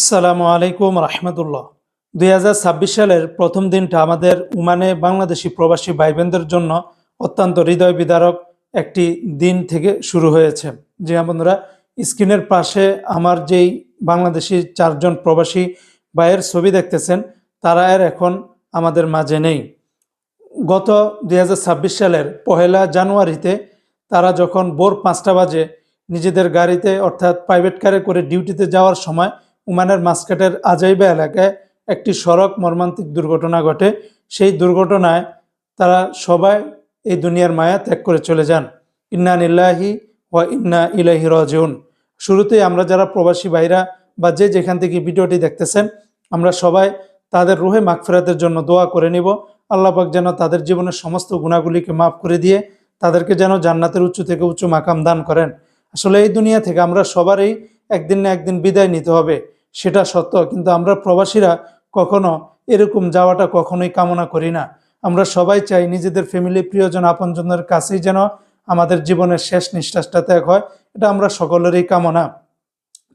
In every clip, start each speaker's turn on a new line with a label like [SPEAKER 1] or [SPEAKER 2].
[SPEAKER 1] আসসালামু আলাইকুম রহমতুল্লাহ। দুই হাজার ছাব্বিশ সালের প্রথম দিনটা আমাদের উমানে বাংলাদেশি প্রবাসী ভাই বোনদের জন্য অত্যন্ত হৃদয় বিদারক একটি দিন থেকে শুরু হয়েছে। যে বন্ধুরা, স্ক্রিনের পাশে আমার যেই বাংলাদেশি চারজন প্রবাসী ভাইয়ের ছবি দেখতেছেন, তারা এর এখন আমাদের মাঝে নেই। গত দুই হাজার ছাব্বিশ সালের পহেলা জানুয়ারিতে তারা যখন ভোর পাঁচটা বাজে, নিজেদের গাড়িতে অর্থাৎ প্রাইভেট কারে করে ডিউটিতে যাওয়ার সময় উমানের মাস্কাটের আজাইবা এলাকায় একটি সড়ক মর্মান্তিক দুর্ঘটনা ঘটে। সেই দুর্ঘটনায় তারা সবাই এই দুনিয়ার মায়া ত্যাগ করে চলে যান। ইন্না নিল্লাহি ওয়া ইন্না ইলাহি রাজিউন। শুরুতেই আমরা যারা প্রবাসী ভাইরা বা যে যেখান থেকে ভিডিওটি দেখতেছেন, আমরা সবাই তাদের রুহে মাগফিরাতের জন্য দোয়া করে নিব। আল্লাহ পাক যেন তাদের জীবনের সমস্ত গুণাগুলিকে মাফ করে দিয়ে তাদেরকে যেন জান্নাতের উঁচু থেকে উঁচু মাকাম দান করেন। আসলে এই দুনিয়া থেকে আমরা সবারই একদিন না একদিন বিদায় নিতে হবে। সেটা সত্য। কিন্তু আমরা প্রবাসীরা কখনো এরকম যাওয়াটা কখনোই কামনা করি না। আমরা সবাই চাই নিজেদের ফ্যামিলি প্রিয়জন, আপনজনের কাছেই যেন আমাদের জীবনের শেষ নিঃশ্বাসটা ত্যাগ হয়। এটা আমরা সকলেরই কামনা।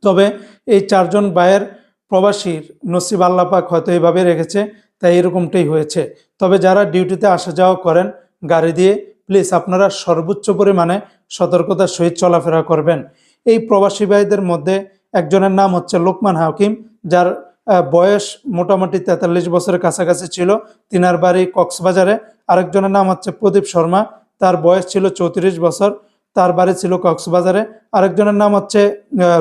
[SPEAKER 1] তবে এই চারজন ভাইয়ের প্রবাসীর নসিব আল্লাপাক হয়তো এইভাবে রেখেছে, তাই এরকমটাই হয়েছে। তবে যারা ডিউটিতে আসা যাওয়া করেন, গাড়ি দিয়ে প্লিজ আপনারা সর্বোচ্চ পরিমাণে সতর্কতার সহিত চলাফেরা করবেন। এই প্রবাসী ভাইদের মধ্যে একজনের নাম হচ্ছে লোকমান হাকিম, যার বয়স মোটামুটি তেতাল্লিশ বছরের কাছাকাছি ছিল। তিনার বাড়ি কক্সবাজারে। আরেকজনের নাম হচ্ছে প্রদীপ শর্মা, তার বয়স ছিল চৌত্রিশ বছর, তার বাড়ি ছিল কক্সবাজারে। আরেকজনের নাম হচ্ছে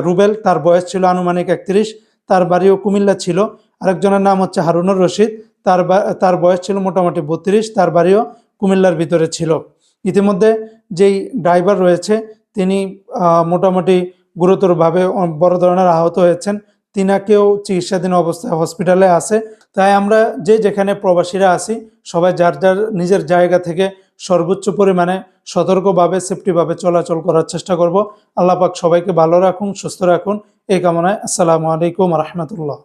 [SPEAKER 1] রুবেল, তার বয়স ছিল আনুমানিক একত্রিশ, তার বাড়িও কুমিল্লা ছিল। আরেকজনের নাম হচ্ছে হারুনুর রশিদ, তার তার বয়স ছিল মোটামুটি বত্রিশ, তার বাড়িও কুমিল্লার ভিতরে ছিল। ইতিমধ্যে যেই ড্রাইভার রয়েছে, তিনি মোটামুটি গুরুতরভাবে বড় ধরনের আহত হয়েছেন। তিনাকেও চিকিৎসাধীন অবস্থায় হসপিটালে আছে। তাই আমরা যে যেখানে প্রবাসীরা আসি সবাই যার যার নিজের জায়গা থেকে সর্বোচ্চ পরিমাণে সতর্কভাবে, সেফটিভাবে চলাচল করার চেষ্টা করব। আল্লাহ পাক সবাইকে ভালো রাখুন, সুস্থ রাখুন। এই কামনায় আসসালামু আলাইকুম রহমতুল্লাহ।